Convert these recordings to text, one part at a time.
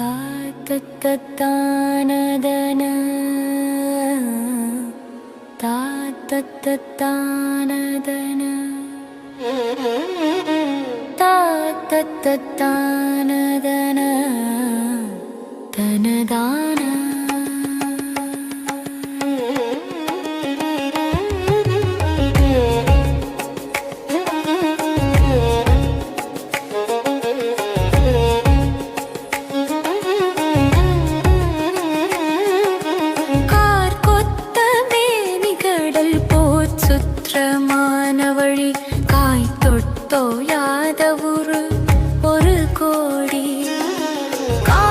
ता तत्तानदन ता तानदन ता காய் தொட்டோயாத உரு ஒரு கோடி. காக்கைக்கு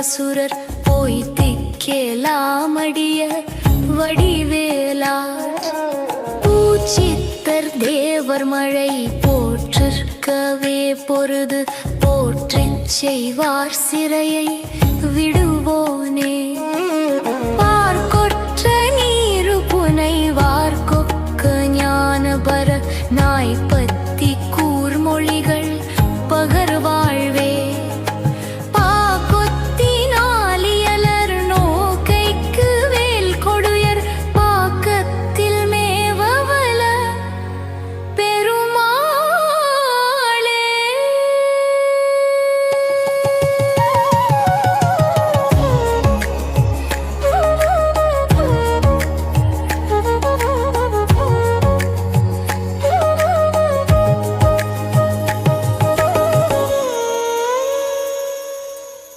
அசுரர் போய் திக்கேலாமடிய வடிவேலா பூச்சித்தர் தேவர் மழை போற்றிருக்கவே பொருது போற்றிச் செய்வார் சிறையை.